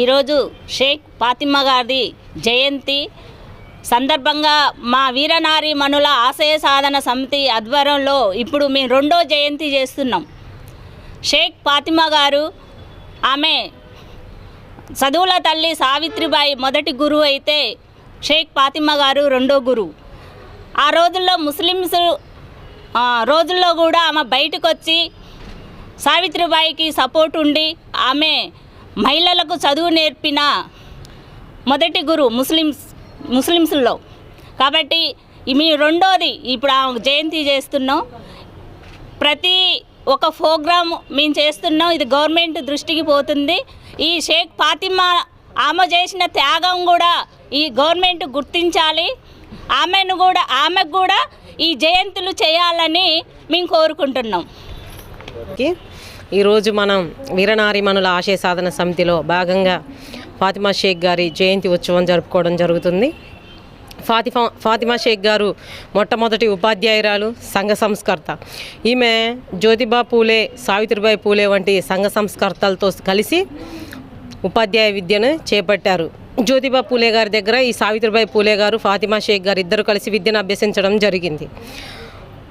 ఈరోజు షేక్ ఫాతిమా గారి జయంతి. సందర్భంగా మా వీరనారి మనుల ఆశయ సాధన సమితి ఆధ్వర్యంలో ఇప్పుడు మేము రెండో జయంతి చేస్తున్నాం. షేక్ ఫాతిమా గారు ఆమె చదువుల తల్లి సావిత్రిబాయి మొదటి గురువు అయితే షేక్ ఫాతిమా గారు రెండో గురువు ఆ రోజుల్లో ముస్లిమ్స్ రోజుల్లో కూడా ఆమె బయటకు వచ్చి సావిత్రిబాయికి సపోర్ట్ ఉండి ఆమె మహిళలకు చదువు నేర్పిన మొదటి గురువు ముస్లిమ్స్ ముస్లిమ్స్లో. కాబట్టి మీ రెండోది ఇప్పుడు ఆమె జయంతి చేస్తున్నాం. ప్రతి ఒక ప్రోగ్రామ్ మేము చేస్తున్నాం. ఇది గవర్నమెంట్ దృష్టికి పోతుంది. ఈ షేక్ ఫాతిమా ఆమె చేసిన త్యాగం కూడా ఈ గవర్నమెంట్ గుర్తించాలి. ఆమెను కూడా ఆమెకు కూడా ఈ జయంతులు చేయాలని మేము కోరుకుంటున్నాం. ఈరోజు మనం వీరనారిమణుల ఆశయ సాధన సమితిలో భాగంగా ఫాతిమా షేక్ గారి జయంతి ఉత్సవం జరుపుకోవడం జరుగుతుంది. ఫాతిమా ఫాతిమా షేక్ గారు మొట్టమొదటి ఉపాధ్యాయురాలు సంఘ సంస్కర్త. ఈమె జ్యోతిబా పూలే సావిత్రిబాయి పూలే వంటి సంఘ సంస్కర్తలతో కలిసి ఉపాధ్యాయ విద్యను చేపట్టారు. జ్యోతిబా పూలే గారి దగ్గర ఈ సావిత్రిబాయి పూలే గారు ఫాతిమా షేక్ గారు ఇద్దరు కలిసి విద్యను అభ్యసించడం జరిగింది.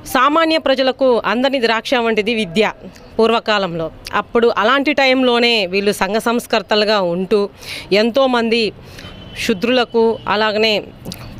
సామాన్య ప్రజలకు అందని ద్రాక్ష వంటిది విద్య పూర్వకాలంలో. అప్పుడు అలాంటి టైంలోనే వీళ్ళు సంఘ సంస్కర్తలుగా ఉంటూ ఎంతోమంది శుద్రులకు అలాగనే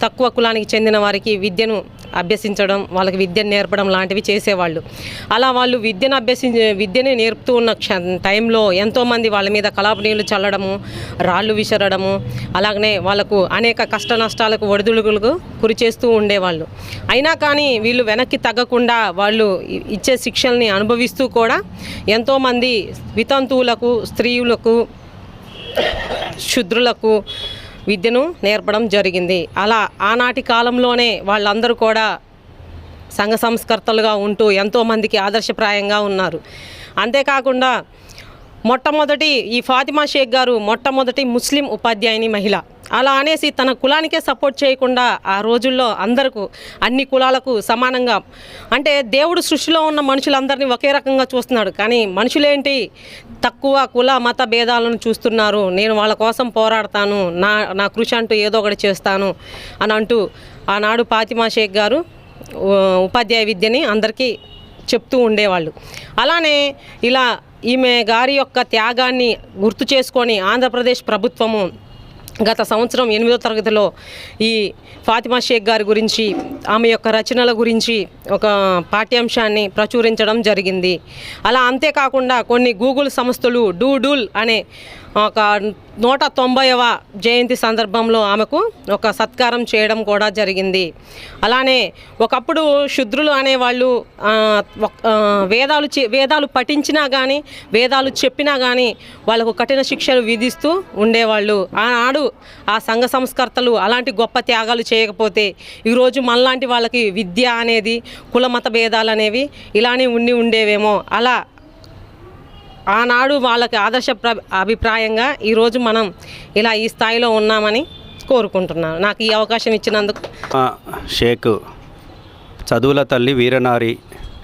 తక్కువ కులానికి చెందిన వారికి విద్యను అభ్యసించడం వాళ్ళకి విద్యను నేర్పడం లాంటివి చేసేవాళ్ళు. అలా వాళ్ళు విద్యను అభ్యసించే విద్యని నేర్పుతూ ఉన్న క్ష టైంలో ఎంతోమంది వాళ్ళ మీద కలాపు నీళ్ళు చల్లడము రాళ్ళు విసరడము అలాగనే వాళ్ళకు అనేక కష్ట నష్టాలకు ఒడిదుడుకులకు గురి చేస్తూ ఉండేవాళ్ళు. అయినా కానీ వీళ్ళు వెనక్కి తగ్గకుండా వాళ్ళు ఇచ్చే శిక్షల్ని అనుభవిస్తూ కూడా ఎంతోమంది వితంతువులకు స్త్రీలకు శుద్రులకు విద్యను నేర్పడం జరిగింది. అలా ఆనాటి కాలంలోనే వాళ్ళందరూ కూడా సంఘ సంస్కర్తలుగా ఉంటూ ఎంతోమందికి ఆదర్శప్రాయంగా ఉన్నారు. అంతేకాకుండా మొట్టమొదటి ఈ ఫాతిమా షేక్ గారు మొట్టమొదటి ముస్లిం ఉపాధ్యాయుని మహిళ. అలా అనేసి తన కులానికే సపోర్ట్ చేయకుండా ఆ రోజుల్లో అందరకు అన్ని కులాలకు సమానంగా అంటే దేవుడు సృష్టిలో ఉన్న మనుషులందరినీ ఒకే రకంగా చూస్తున్నాడు. కానీ మనుషులేంటి? తక్కువ కుల మత భేదాలను చూస్తున్నారు. నేను వాళ్ళ కోసం పోరాడతాను. నా నా కృషి అంటూ ఏదో ఒకటి చేస్తాను అని అంటూ ఆనాడు ఫాతిమా షేక్ గారు ఉపాధ్యాయ విద్యని అందరికీ చెప్తూ ఉండేవాళ్ళు. అలానే ఇలా ఈమె గారి యొక్క త్యాగాన్ని గుర్తు చేసుకొని ఆంధ్రప్రదేశ్ ప్రభుత్వము గత సంవత్సరం ఎనిమిదో తరగతిలో ఈ ఫాతిమా షేక్ గారి గురించి ఆమె యొక్క రచనల గురించి ఒక పాఠ్యాంశాన్ని ప్రచురించడం జరిగింది. అలా అంతేకాకుండా కొన్ని గూగుల్ సంస్థలు డూడూల్ అనే ఒక నూట తొంభైవ జయంతి సందర్భంలో ఆమెకు ఒక సత్కారం చేయడం కూడా జరిగింది. అలానే ఒకప్పుడు శుద్రులు అనేవాళ్ళు వేదాలు చే- వేదాలు పఠించినా కానీ వేదాలు చెప్పినా కానీ వాళ్ళకు కఠిన శిక్షలు విధిస్తూ ఉండేవాళ్ళు. ఆనాడు ఆ సంఘ సంస్కర్తలు అలాంటి గొప్ప త్యాగాలు చేయకపోతే ఈరోజు మనలాంటి వాళ్ళకి విద్య అనేది కులమత భేదాలు అనేవి ఇలానే ఉండి ఉండేవేమో. అలా ఆనాడు వాళ్ళకి ఆదర్శ ప్ర అభిప్రాయంగా ఈరోజు మనం ఇలా ఈ స్థాయిలో ఉన్నామని కోరుకుంటున్నాను. నాకు ఈ అవకాశం ఇచ్చినందుకు షేక్ చదువుల తల్లి వీరనారి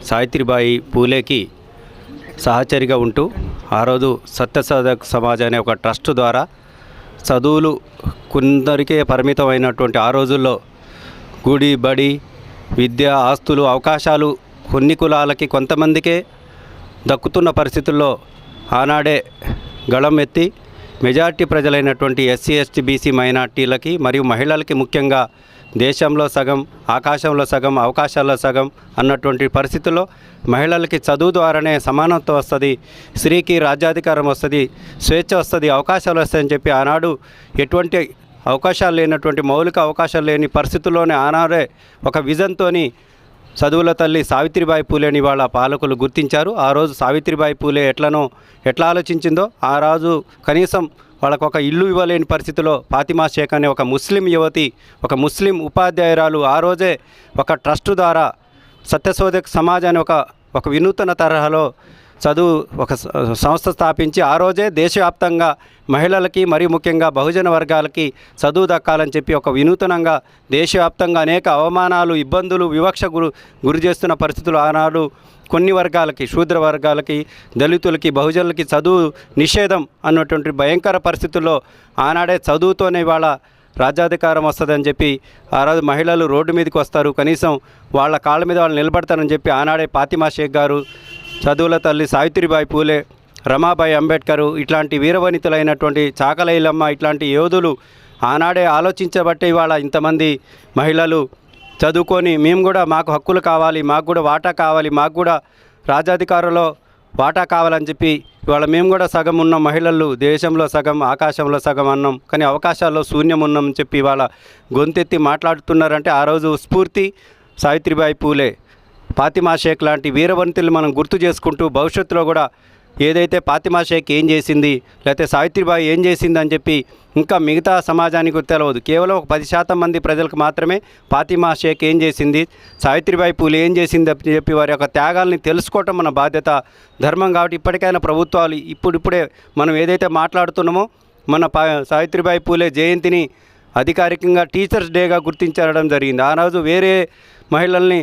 సావిత్రిబాయి పూలేకి సహచరిగా ఉంటూ ఆ రోజు సత్యసాధక సమాజ్ అనే ఒక ట్రస్ట్ ద్వారా చదువులు కొందరికే పరిమితమైనటువంటి ఆ రోజుల్లో గుడి బడి విద్య ఆస్తులు అవకాశాలు కొన్ని కులాలకి కొంతమందికే దక్కుతున్న పరిస్థితుల్లో ఆనాడే గళం ఎత్తి మెజార్టీ ప్రజలైనటువంటి ఎస్సీ ఎస్టీ బీసీ మైనార్టీలకి మరియు మహిళలకి ముఖ్యంగా దేశంలో సగం ఆకాశంలో సగం అవకాశాల్లో సగం అన్నటువంటి పరిస్థితుల్లో మహిళలకి చదువు ద్వారానే సమానత్వం వస్తుంది స్త్రీకి రాజ్యాధికారం వస్తుంది స్వేచ్ఛ వస్తుంది అవకాశాలు వస్తాయని చెప్పి ఆనాడు ఎటువంటి అవకాశాలు లేనటువంటి మౌలిక అవకాశాలు లేని పరిస్థితుల్లోనే ఆనాడే ఒక విజన్తోని చదువుల తల్లి సావిత్రిబాయి పూలేని వాళ్ళ పాలకులు గుర్తించారు. ఆ రోజు సావిత్రిబాయి పూలే ఎట్లనో ఎట్లా ఆలోచించిందో ఆ రోజు కనీసం వాళ్ళకు ఒక ఇల్లు ఇవ్వలేని పరిస్థితిలో ఫాతిమా షేక్ అనే ఒక ముస్లిం యువతి ఒక ముస్లిం ఉపాధ్యాయురాలు ఆ రోజే ఒక ట్రస్ట్ ద్వారా సత్యశోధక్ సమాజ్ అనే ఒక ఒక వినూతన తరహాలో చదువు ఒక సంస్థ స్థాపించి ఆ రోజే దేశవ్యాప్తంగా మహిళలకి మరియు ముఖ్యంగా బహుజన వర్గాలకి చదువు దక్కాలని చెప్పి ఒక వినూతనంగా దేశవ్యాప్తంగా అనేక అవమానాలు ఇబ్బందులు వివక్ష గురు గురి చేస్తున్న పరిస్థితులు ఆనాడు కొన్ని వర్గాలకి శూద్ర వర్గాలకి దళితులకి బహుజనులకి చదువు నిషేధం అన్నటువంటి భయంకర పరిస్థితుల్లో ఆనాడే చదువుతోనే ఇవాళ రాజ్యాధికారం వస్తుందని చెప్పి ఆ రోజు మహిళలు రోడ్డు మీదకి వస్తారు. కనీసం వాళ్ళ కాళ్ళ మీద వాళ్ళు నిలబడతారని చెప్పి ఆనాడే ఫాతిమా షేక్ గారు చదువుల తల్లి సావిత్రిబాయి పూలే రమాబాయి అంబేద్కర్ ఇట్లాంటి వీరవనితులైనటువంటి చాకలైలమ్మ ఇట్లాంటి యోధులు ఆనాడే ఆలోచించబట్టే ఇవాళ ఇంతమంది మహిళలు చదువుకొని మేము కూడా మాకు హక్కులు కావాలి మాకు కూడా వాటా కావాలి మాకు కూడా రాజాధికారులో వాటా కావాలని చెప్పి ఇవాళ మేము కూడా సగం ఉన్నాం మహిళలు దేశంలో సగం ఆకాశంలో సగం అన్నాం. కానీ అవకాశాల్లో శూన్యం ఉన్నాం చెప్పి ఇవాళ గొంతెత్తి మాట్లాడుతున్నారంటే ఆ రోజు స్ఫూర్తి సావిత్రిబాయి పూలే. ఫాతిమా షేక్ లాంటి వీరవంతులు మనం గుర్తు చేసుకుంటూ భవిష్యత్తులో కూడా ఏదైతే ఫాతిమా షేక్ ఏం చేసింది లేకపోతే సావిత్రిబాయి ఏం చేసింది అని చెప్పి ఇంకా మిగతా సమాజానికి తెలవదు. కేవలం ఒక పది శాతం మంది ప్రజలకు మాత్రమే ఫాతిమా షేక్ ఏం చేసింది సావిత్రిబాయి పూలు ఏం చేసింది అని చెప్పి వారి యొక్క త్యాగాల్ని తెలుసుకోవటం మన బాధ్యత ధర్మం కాబట్టి ఇప్పటికైనా ప్రభుత్వాలు ఇప్పుడిప్పుడే మనం ఏదైతే మాట్లాడుతున్నామో మన పా సావిత్రిబాయి పూలే జయంతిని అధికారికంగా టీచర్స్ డేగా గుర్తించడం జరిగింది. ఆ రోజు వేరే మహిళల్ని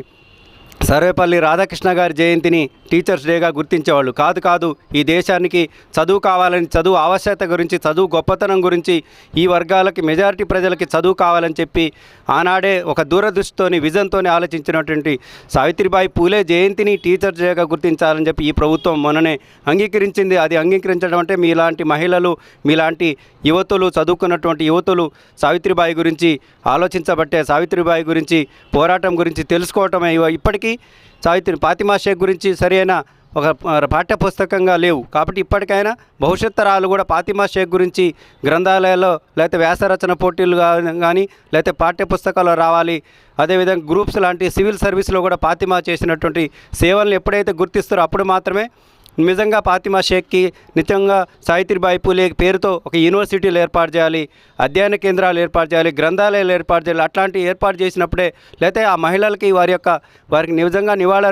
సర్వేపల్లి రాధాకృష్ణ గారి జయంతిని టీచర్స్ డేగా గుర్తించేవాళ్ళు. కాదు కాదు ఈ దేశానికి చదువు కావాలని చదువు ఆవశ్యకత గురించి చదువు గొప్పతనం గురించి ఈ వర్గాలకి మెజారిటీ ప్రజలకి చదువు కావాలని చెప్పి ఆనాడే ఒక దూరదృష్టితోని విజన్తోని ఆలోచించినటువంటి సావిత్రిబాయి పూలే జయంతిని టీచర్స్ డేగా గుర్తించాలని చెప్పి ఈ ప్రభుత్వం మొన్ననే అంగీకరించింది. అది అంగీకరించడం అంటే మీలాంటి మహిళలు మీలాంటి యువతులు చదువుకున్నటువంటి యువతులు సావిత్రిబాయి గురించి ఆలోచించబట్టే సావిత్రిబాయి గురించి పోరాటం గురించి తెలుసుకోవటమే ఇప్పటికీ సావిత్రి ఫాతిమా షేక్ గురించి సరైన ఒక పాఠ్య పుస్తకంగా లేవు. కాబట్టి ఇప్పటికైనా భవిష్యత్ తరాలు కూడా ఫాతిమా షేక్ గురించి గ్రంథాలయాల్లో లేకపోతే వ్యాసరచన పోటీలు కానీ లేకపోతే పాఠ్య పుస్తకాలు రావాలి. అదేవిధంగా గ్రూప్స్ లాంటి సివిల్ సర్వీస్లో కూడా ఫాతిమా చేసినటువంటి సేవలను ఎప్పుడైతే గుర్తిస్తారో అప్పుడు మాత్రమే నిజంగా ఫాతిమా షేక్కి నిజంగా సావిత్రిబాయి పూలే పేరుతో ఒక యూనివర్సిటీలు ఏర్పాటు చేయాలి అధ్యయన కేంద్రాలు ఏర్పాటు చేయాలి గ్రంథాలయాలు ఏర్పాటు చేయాలి అట్లాంటివి ఏర్పాటు చేసినప్పుడే లేకపోతే ఆ మహిళలకి వారి యొక్క వారికి నిజంగా నివాళులు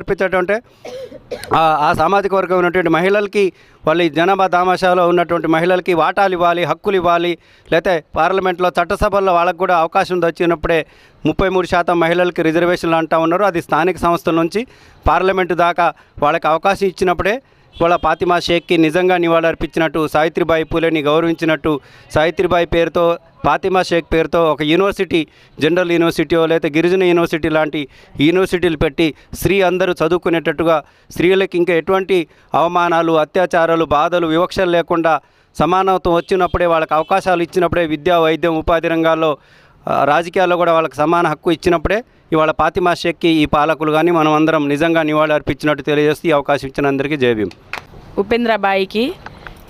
ఆ- సామాజిక వర్గం ఉన్నటువంటి మహిళలకి వాళ్ళ జనాభా దామాషాలో ఉన్నటువంటి మహిళలకి వాటాలు ఇవ్వాలి హక్కులు ఇవ్వాలి లేకపోతే పార్లమెంట్లో చట్టసభల్లో వాళ్ళకు కూడా అవకాశం వచ్చినప్పుడే ముప్పై మూడు శాతం మహిళలకి రిజర్వేషన్లు అంటూ ఉన్నారు. అది స్థానిక సంస్థల నుంచి పార్లమెంటు దాకా వాళ్ళకి అవకాశం ఇచ్చినప్పుడే ఇవాళ ఫాతిమా షేక్కి నిజంగా నివాళులర్పించినట్టు సావిత్రిబాయి పూలేని గౌరవించినట్టు సావిత్రిబాయి పేరుతో ఫాతిమా షేక్ పేరుతో ఒక యూనివర్సిటీ జనరల్ యూనివర్సిటీయో లేదా గిరిజన యూనివర్సిటీ లాంటి యూనివర్సిటీలు పెట్టి స్త్రీ అందరూ చదువుకునేటట్టుగా స్త్రీలకు ఇంకా ఎటువంటి అవమానాలు అత్యాచారాలు బాధలు వివక్షలు లేకుండా సమానత్వం వచ్చినప్పుడే వాళ్ళకి అవకాశాలు ఇచ్చినప్పుడే విద్యా వైద్యం ఉపాధి రంగాల్లో రాజకీయాల్లో కూడా వాళ్ళకి సమాన హక్కు ఇచ్చినప్పుడే ఇవాళ పాతిమా షేక్కి ఈ పాలకులు కానీ మనం అందరం నిజంగా నివాళి అర్పించినట్టు తెలియజేస్తూ ఈ అవకాశం ఇచ్చిన అందరికీ జయభీం ఉపేంద్రబాయికి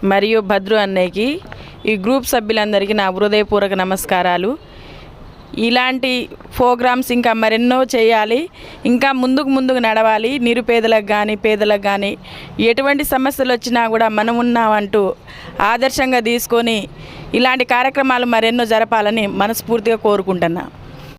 మరియు భద్రు అన్నయ్యకి ఈ గ్రూప్ సభ్యులందరికీ నా హృదయపూర్వక నమస్కారాలు. ఇలాంటి ప్రోగ్రామ్స్ ఇంకా మరెన్నో చేయాలి. ఇంకా ముందుకు ముందుకు నడవాలి. నిరుపేదలకు కానీ పేదలకు కానీ ఎటువంటి సమస్యలు వచ్చినా కూడా మనం ఉన్నామంటూ ఆదర్శంగా తీసుకొని ఇలాంటి కార్యక్రమాలు మరెన్నో జరపాలని మనస్ఫూర్తిగా కోరుకుంటున్నాను